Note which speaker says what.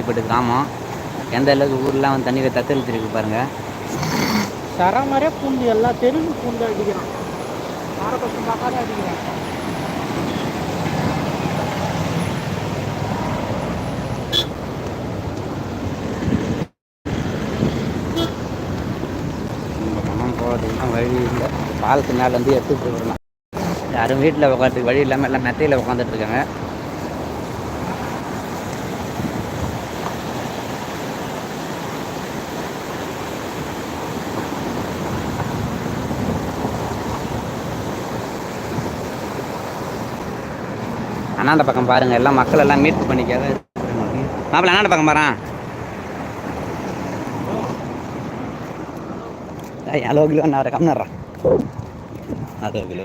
Speaker 1: இப்பட்டு கிராமம். எந்த அளவுக்கு ஊர்லாம் வந்து தண்ணீரை தத்தளிச்சிருக்கு பாருங்க.
Speaker 2: தர மாதிரியே பூண்டு எல்லா தெருவும் பூண்டு அடிக்கிறான். ஆரம்பத்து பார்க்காத அடிக்கிறான்.
Speaker 1: வழி இல்லை. பாலத்து மேலே வந்து எடுத்துட்டு போயிடலாம். யாரும் வீட்டில் உட்காந்துக்கு வழி இல்லாமல் எல்லாம் மெத்தையில் உட்காந்துட்டு இருக்காங்க. அண்ணாண்ட பக்கம் பாருங்க எல்லாம் மக்கள் எல்லாம் மீட் பண்ணிக்காத மாப்பிள்ள அண்ணாண்ட பக்கம் பாறான் ஹலோ கிலோ நான் கம்னறா அதோ கிலோ